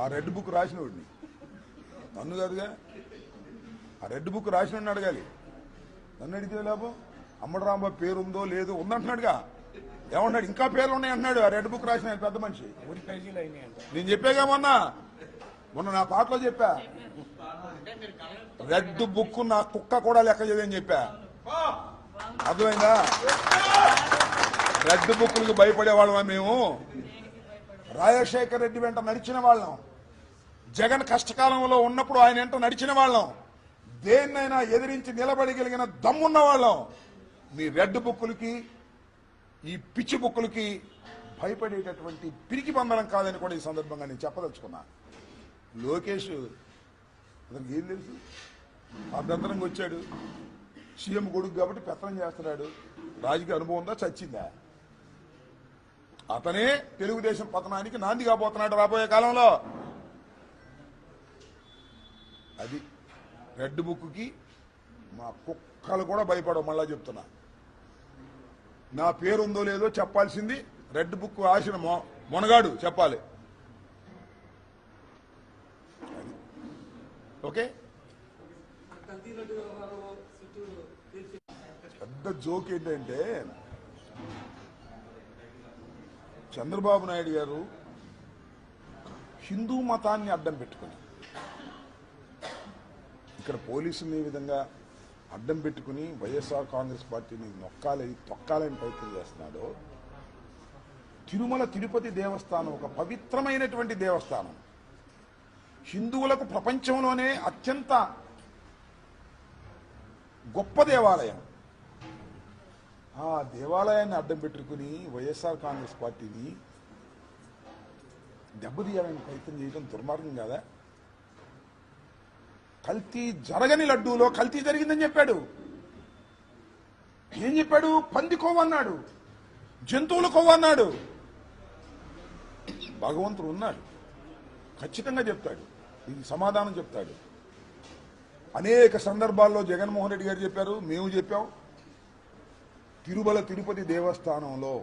ఆ red book రాసినోడిని నన్ను కాదుగా. ఆ రెడ్ బుక్ రాసినోడిని అడగాలి. నన్ను అడిగితే లాభం? అమ్మడు రాంబాబు పేరు ఉందో లేదో ఉందంటున్నాడుగా. ఏమన్నాడు? ఇంకా పేర్లు ఉన్నాయి అంటున్నాడు. ఆ రెడ్ బుక్ రాసిన పెద్ద మనిషి. నేను చెప్పాగా మొన్న? మొన్న నా పాటలో చెప్పా. రెడ్ బుక్ నా కుక్క కూడా లెక్క చేయదని చెప్పా. అర్థమైందా? రెడ్ బుక్లకు భయపడే వాళ్ళమా మేము? రాజశేఖర్ రెడ్డి వెంట నడిచిన వాళ్ళం. జగన్ కష్టకాలంలో ఉన్నప్పుడు ఆయన వెంట నడిచిన వాళ్ళం. దేన్నైనా ఎదిరించి నిలబడగలిగిన దమ్మున్న వాళ్ళం. మీ రెడ్ బుక్కులకి ఈ పిచ్చి బుక్కులకి భయపడేటటువంటి పిరికి బంధనం కాదని కూడా ఈ సందర్భంగా నేను చెప్పదలుచుకున్నా. లోకేష్ అతనికి ఏం తెలుసు? అభ్యంతరంగా వచ్చాడు. సీఎం కొడుకు కాబట్టి పెత్తనం చేస్తున్నాడు. రాజకీయ అనుభవం ఉందా? చచ్చిందా? అతనే తెలుగుదేశం పతనానికి నాంది కాబోతున్నాడు రాబోయే కాలంలో. అది రెడ్ బుక్కి మా కుక్కలు కూడా భయపడవు మళ్ళా చెప్తున్నా. నా పేరు ఉందో లేదో చెప్పాల్సింది రెడ్ బుక్ రాసిన మొ- మొనగాడు చెప్పాలి. అది. ఓకే? పెద్ద జోక్ ఏంటంటే చంద్రబాబు నాయుడు గారు హిందూ మతాన్ని అడ్డం పెట్టుకుని ఇక్కడ పోలీసుని ఈ విధంగా అడ్డం పెట్టుకుని వైఎస్ఆర్ కాంగ్రెస్ పార్టీని నొక్కాలని తొక్కాలని ప్రయత్నం చేస్తున్నాడో తిరుమల తిరుపతి దేవస్థానం ఒక పవిత్రమైనటువంటి దేవస్థానం. హిందువులకు ప్రపంచంలోనే అత్యంత గొప్ప దేవాలయం. ఆ దేవాలయాన్ని అడ్డం పెట్టుకుని వైఎస్ఆర్ కాంగ్రెస్ పార్టీని దెబ్బతీయాలని ప్రయత్నం చేయడం దుర్మార్గం కాదా? కల్తీ జరగని లడ్డూలో కల్తీ జరిగిందని చెప్పాడు. ఏం చెప్పాడు? పంది కొవ్వన్నాడు జంతువుల కొవ్వన్నాడు భగవంతుడు ఉన్నాడు. ఖచ్చితంగా చెప్తాడు. ఇది సమాధానం చెప్తాడు. అనేక సందర్భాల్లో జగన్మోహన్ రెడ్డి గారు చెప్పారు. మేము చెప్పాం. తిరుమల తిరుపతి దేవస్థానంలో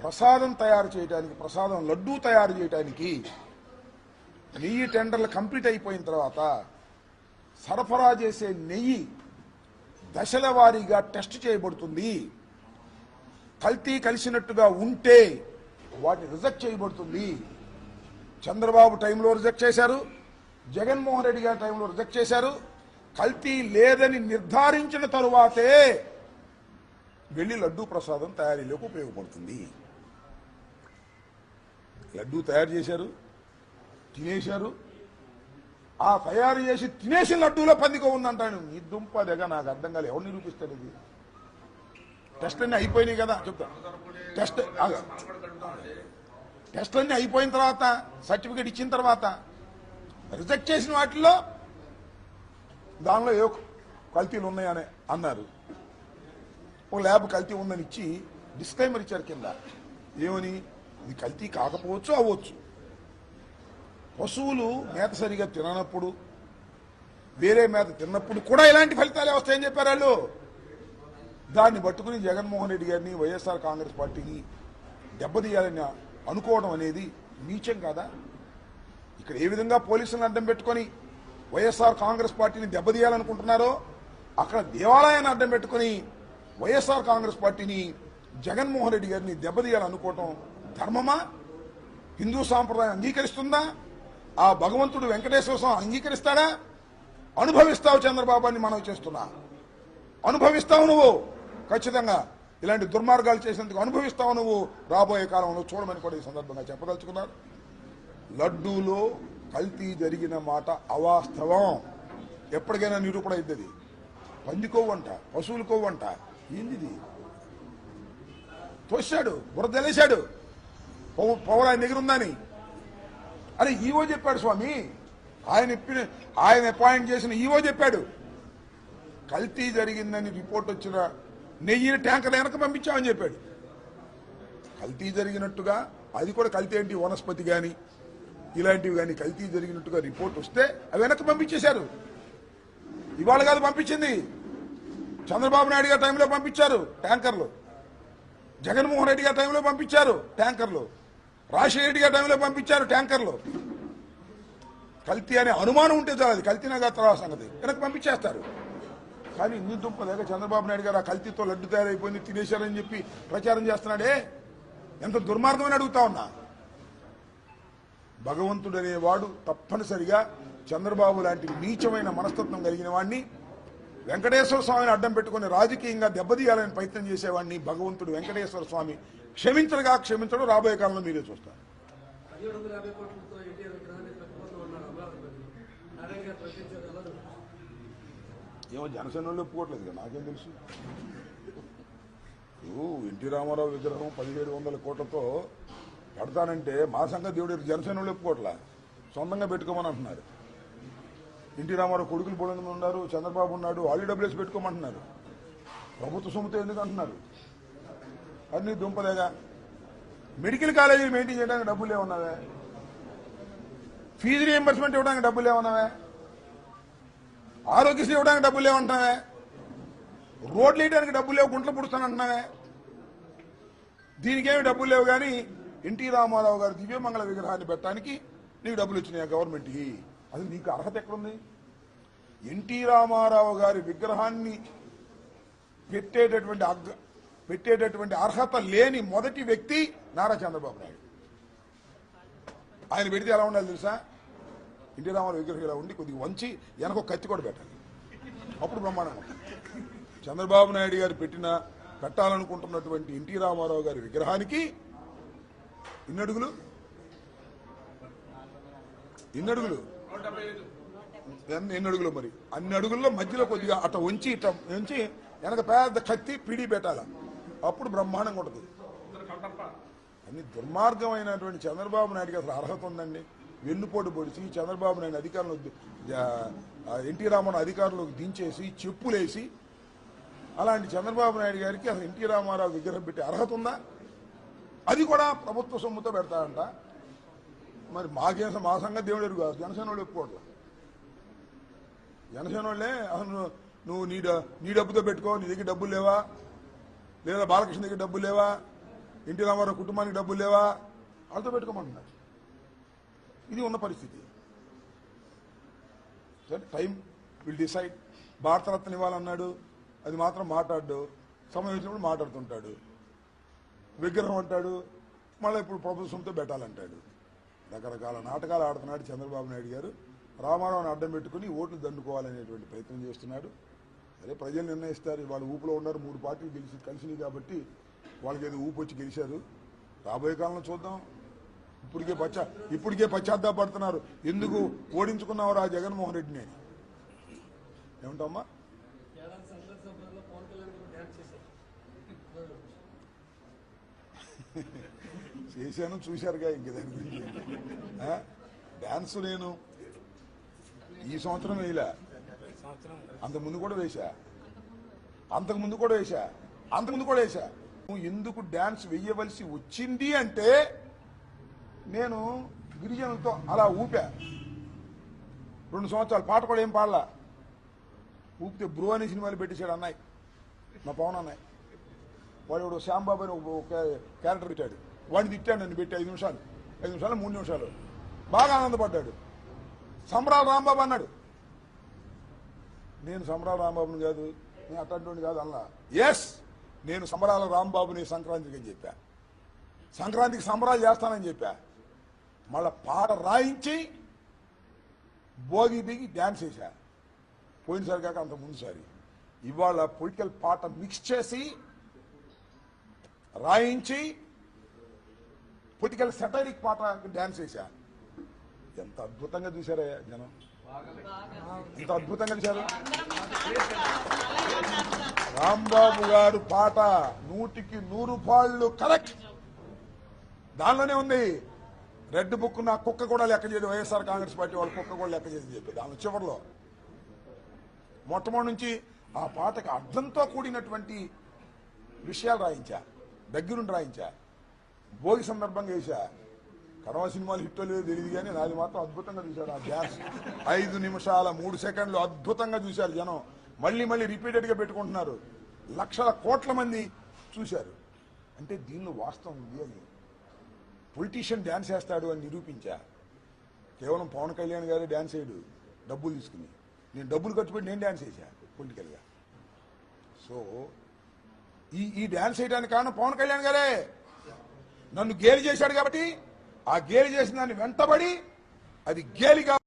ప్రసాదం తయారు చేయడానికి ప్రసాదం లడ్డూ తయారు చేయడానికి నెయ్యి టెండర్లు కంప్లీట్ అయిపోయిన తర్వాత సరఫరా చేసే నెయ్యి దశల వారీగా టెస్ట్ చేయబడుతుంది. కల్తీ కలిసినట్టుగా ఉంటే వాటిని రిజెక్ట్ చేయబడుతుంది. చంద్రబాబు టైంలో రిజెక్ట్ చేశారు. జగన్మోహన్ రెడ్డి గారి టైంలో రిజెక్ట్ చేశారు. కల్తీ లేదని నిర్ధారించిన తరువాతే వెళ్ళి లడ్డూ ప్రసాదం తయారీలోకి ఉపయోగపడుతుంది. లడ్డూ తయారు చేశారు తినేశారు. ఆ తయారు చేసి తినేసిన లడ్డూలో పందికో ఉందంటాను నీ దుంప దగ్గర నాకు అర్థం కాలేదు ఎవరు నిరూపిస్తాడు ఇది? టెస్ట్ అన్ని అయిపోయినాయి కదా చెప్తా. టెస్ట్ టెస్ట్లన్నీ అయిపోయిన తర్వాత సర్టిఫికేట్ ఇచ్చిన తర్వాత రిజెక్ట్ చేసిన వాటిల్లో దానిలో ఏ కల్తీలు ఉన్నాయని అన్నారు. ఒక ల్యాబ్ కల్తీ ఉందని ఇచ్చి డిస్క్లైమర్ ఇచ్చారు కింద. ఏమని? ఇది కల్తీ కాకపోవచ్చు అవ్వచ్చు. పశువులు మేత సరిగా తిననప్పుడు వేరే మేత తిన్నప్పుడు కూడా ఇలాంటి ఫలితాలే వస్తాయని చెప్పారు వాళ్ళు? దాన్ని పట్టుకుని జగన్మోహన్ రెడ్డి గారిని వైఎస్ఆర్ కాంగ్రెస్ పార్టీని దెబ్బతీయాలని అనుకోవడం అనేది నీచం కాదా? ఇక్కడ ఏ విధంగా పోలీసులను అడ్డం పెట్టుకొని వైఎస్ఆర్ కాంగ్రెస్ పార్టీని దెబ్బతీయాలనుకుంటున్నారో అక్కడ దేవాలయాన్ని అడ్డం పెట్టుకొని వైఎస్ఆర్ కాంగ్రెస్ పార్టీని జగన్మోహన్ రెడ్డి గారిని దెబ్బతీయాలనుకోవటం ధర్మమా? హిందూ సాంప్రదాయం అంగీకరిస్తుందా? ఆ భగవంతుడు వెంకటేశ్వర స్వామి అంగీకరిస్తాడా? అనుభవిస్తావు చంద్రబాబు అని మనం చేస్తున్నా. అనుభవిస్తావు నువ్వు. ఖచ్చితంగా ఇలాంటి దుర్మార్గాలు చేసినందుకు అనుభవిస్తావు నువ్వు. రాబోయే కాలంలో చూడమని కూడా ఈ సందర్భంగా చెప్పదలుచుకున్నారు. లడ్డూలో కల్తీ జరిగిన మాట అవాస్తవం. ఎప్పటికైనా నిరూపణ అవుతుంది పంది కొవ్వంట ఏంది ఇది? తోశాడు బుర్ర తెలిసాడు పవర్ ఆయన దగ్గర ఉందని. అరే ఈవో చెప్పాడు స్వామి. ఆయన ఆయన అపాయింట్ చేసిన ఈవో చెప్పాడు. కల్తీ జరిగిందని రిపోర్ట్ వచ్చిన నెయ్యిని ట్యాంకర్ వెనక పంపించామని చెప్పాడు. కల్తీ జరిగినట్టుగా అది కూడా కల్తీ ఏంటి? వనస్పతి కానీ ఇలాంటివి కానీ కల్తీ జరిగినట్టుగా రిపోర్ట్ వస్తే అవి వెనక్కి పంపించేశారు. ఇవాళ కాదు పంపించింది. చంద్రబాబు నాయుడు గారి టైంలో పంపించారు ట్యాంకర్లు. జగన్మోహన్ రెడ్డి గారి టైంలో పంపించారు ట్యాంకర్లు. రాజశేఖర రెడ్డి గారి టైంలో పంపించారు ట్యాంకర్లు. కల్తీ అనే అనుమానం ఉంటే చాలు అది. కల్తీనా కాదు తర్వాత సంగతి. వెనక్కి పంపించేస్తారు. కానీ ఇన్ని దుంపలేక చంద్రబాబు నాయుడు గారు ఆ కల్తీతో లడ్డు తయారైపోయింది తినేశారని చెప్పి ప్రచారం చేస్తున్నాడే? ఎంత దుర్మార్గమని అడుగుతా ఉన్నా. భగవంతుడనేవాడు తప్పనిసరిగా చంద్రబాబు లాంటి నీచమైన మనస్తత్వం కలిగిన వాడిని వెంకటేశ్వర స్వామిని అడ్డం పెట్టుకుని రాజకీయంగా దెబ్బతీయాలని ప్రయత్నం చేసేవాడిని భగవంతుడు వెంకటేశ్వర స్వామి. క్షమించడుగా క్షమించడం రాబోయే కాలంలో మీరే చూస్తారు. ఏమో జనసేన వాళ్ళు ఒప్పుకోవట్లేదు కదా నాకేం తెలుసు. ఎన్టీ రామారావు విగ్రహం పదిహేడు వందల కోట్లతో పెడతానంటే మా సంగతి దేవుడు జనసేన వాళ్ళు ఒప్పుకోవట్లా? సొంతంగా పెట్టుకోమని అంటున్నారు. ఎన్టీ రామారావు కొడుకులు పొలంగా ఉన్నారు చంద్రబాబు ఉన్నాడు వాళ్ళు డబ్ల్యూఎస్ పెట్టుకోమంటున్నారు. ప్రభుత్వ సొమ్ముతో ఎందుకు అంటున్నారు? అన్ని దుంపలేగా. మెడికల్ కాలేజీలు మెయింటైన్ చేయడానికి డబ్బులు ఏమన్నావే ఫీజు రియంబర్స్మెంట్ ఇవ్వడానికి డబ్బులు ఏమన్నావే ఆరోగ్యశ్రీ ఇవ్వడానికి డబ్బులు లేవంటున్నావే. రోడ్లు వేయడానికి డబ్బులు లేవు గుంటలు పుడుస్తానంటున్నావే. దీనికేమి డబ్బులు లేవు కానీ ఎన్టీ రామారావు గారి దివ్యమంగళ విగ్రహాన్ని పెట్టడానికి నీకు డబ్బులు ఇచ్చినాయి గవర్నమెంట్కి? అది నీకు అర్హత ఎక్కడుంది? ఎన్టీ రామారావు గారి విగ్రహాన్ని పెట్టేటటువంటి అగ్గ పెట్టేటటువంటి అర్హత లేని మొదటి వ్యక్తి నారా చంద్రబాబు నాయుడు. ఆయన పెడితే ఎలా ఉండాలి తెలుసా? ఎన్టీ రామారావు విగ్రహం ఇలా ఉండి కొద్దిగా వంచి వెనక ఒక కత్తి కూడా పెట్టాలి. అప్పుడు బ్రహ్మాండం ఉంటుంది. చంద్రబాబు నాయుడు గారు పెట్టిన పెట్టాలనుకుంటున్నటువంటి ఎన్టీ రామారావు గారి విగ్రహానికి ఇన్నడుగులు ఇన్నడుగులు ఎన్ని అడుగులు మరి? అన్ని అడుగుల్లో మధ్యలో కొద్దిగా అట్ట ఉంచి ఇట్ట ఉంచి వెనక పెద్ద కత్తి పిడి పెట్టాల. అప్పుడు బ్రహ్మాండంగా ఉంటుంది. అన్ని దుర్మార్గమైనటువంటి చంద్రబాబు నాయుడుకి అసలు అర్హత ఉందండి. వెన్నుపోటు పొడిచి చంద్రబాబు నాయుడు అధికారంలో ఎన్టీ రామారావు అధికారంలోకి దించేసి చెప్పులేసి అలాంటి చంద్రబాబు నాయుడు గారికి అసలు ఎన్టీ రామారావు విగ్రహం పెట్టే అర్హత ఉందా? అది కూడా ప్రభుత్వ సొమ్ముతో పెడతారంట. మరి మాకేం మా సంగతి దేవుడు ఎరుగు కాదు. జనసేన వాళ్ళు ఒప్పుకోవట్లే. జనసేన వాళ్ళే అసలు నువ్వు- నీ నీ డబ్బుతో పెట్టుకో నీ దగ్గర డబ్బులు లేవా? లేదా బాలకృష్ణ దగ్గర డబ్బులు లేవా? ఎన్టీ రామారావు కుటుంబానికి డబ్బులు లేవా? వాళ్ళతో పెట్టుకోమంటున్నారు. ఇది ఉన్న పరిస్థితి. Time will decide. భారతరత్న ఇవ్వాలన్నాడు. అది మాత్రం మాట్లాడు. సమయం వచ్చినప్పుడు మాట్లాడుతుంటాడు. విగ్రహం అంటాడు. మళ్ళీ ఇప్పుడు ప్రభుత్వంతో పెట్టాలంటాడు. రకరకాల నాటకాలు ఆడుతున్నాడు చంద్రబాబు నాయుడు గారు. రామారావుని అడ్డం పెట్టుకుని ఓట్లు దండుకోవాలనేటువంటి ప్రయత్నం చేస్తున్నాడు. అదే ప్రజలు నిర్ణయిస్తారు. వాళ్ళు ఊపులో ఉన్నారు మూడు పార్టీలు గెలిచి కలిసినాయి కాబట్టి వాళ్ళకి ఏదో ఊపు వచ్చి గెలిచారు. రాబోయే కాలంలో చూద్దాం. ఇప్పటికే పశ్చా ఇప్పటికే పశ్చాత్తాపడుతున్నారు. ఎందుకు ఓడించుకున్నావు రా జగన్మోహన్ రెడ్డిని? ఏమంటామ్మా ఏడాది చేశాను చూశారుగా ఇంక దాని గురించి. డ్యాన్స్ డాన్స్ నేను ఈ సంవత్సరం వేయలే. అంతకుముందు కూడా వేశా. అంతకు ముందు కూడా వేశా. అంతకు ముందు కూడా వేశా. నువ్వు ఎందుకు డాన్స్ వేయవలసి వచ్చింది అంటే నేను గిరిజనులతో అలా ఊపా. రెండు సంవత్సరాలు పాట కూడా ఏం పాడలా. ఊపితే బ్రో అనే సినిమాలు పెట్టేశాడు అన్నాయి మా పవన్ అన్నాయి వాడు ఎవడో శ్యాంబాబు అని ఒక ఒక క్యారెక్టర్ పెట్టాడు. వాడిని తిట్టాడు నన్ను పెట్టి ఐదు నిమిషాలు. ఐదు నిమిషాలు మూడు నిమిషాలు. బాగా ఆనందపడ్డాడు. సంబరాల రాంబాబు అన్నాడు. నేను సంబరాల రాంబాబుని కాదు నేను అట్లాంటి కాదు అన్నా. ఎస్ నేను సంబరాల రాంబాబుని సంక్రాంతికి అని చెప్పా. సంక్రాంతికి సంబరాలు చేస్తానని చెప్పా. మళ్ళా పాట రాయించి భోగి దిగి డ్యాన్స్ వేసా పోయినసారి కాక అంత ముందుసారి. ఇవాళ పొలిటికల్ పాట మిక్స్ చేసి రాయించి పొలిటికల్ సెటరిక్ పాట డ్యాన్స్ వేసా ఎంత అద్భుతంగా చూశారయ్యా జనం. ఎంత అద్భుతంగా చూశారు. రాంబాబు గారు పాట నూటికి నూరు పాళ్ళు కరెక్ట్. దానిలోనే ఉంది. రెడ్ బుక్ నా కుక్క కూడా లెక్క చేయదు వైఎస్ఆర్ కాంగ్రెస్ పార్టీ వాళ్ళు కుక్క కూడా లెక్క చేసి చెప్పి దాని చివరిలో. మొట్టమొదటి నుంచి ఆ పాటకు అర్థంతో కూడినటువంటి విషయాలు రాయించా. దగ్గరుండి రాయించా. భోగి సందర్భంగా వేసా కరోనా సినిమాలు హిట్ లేదో తెలియదు కానీ నాది మాత్రం అద్భుతంగా చూశారు ఆ డ్యాన్స్. ఐదు నిమిషాల మూడు సెకండ్లు అద్భుతంగా చూశారు జనం. మళ్ళీ మళ్ళీ రిపీటెడ్గా పెట్టుకుంటున్నారు. లక్షల కోట్ల మంది చూశారు. అంటే దీనిలో వాస్తవం ఉంది అని. పొలిటీషియన్ డ్యాన్స్ వేస్తాడు అని నిరూపించా. కేవలం పవన్ కళ్యాణ్ గారే డ్యాన్స్ వేయడు. డబ్బులు తీసుకుని. నేను డబ్బులు కట్టుబడి నేను డ్యాన్స్ వేసా పొలిటికల్గా. సో ఈ ఈ డ్యాన్స్ వేయడానికి కారణం పవన్ కళ్యాణ్ గారే. నన్ను గేలి చేశాడు కాబట్టి ఆ గేలి చేసిన దాన్ని వెంటబడి అది గేలిగా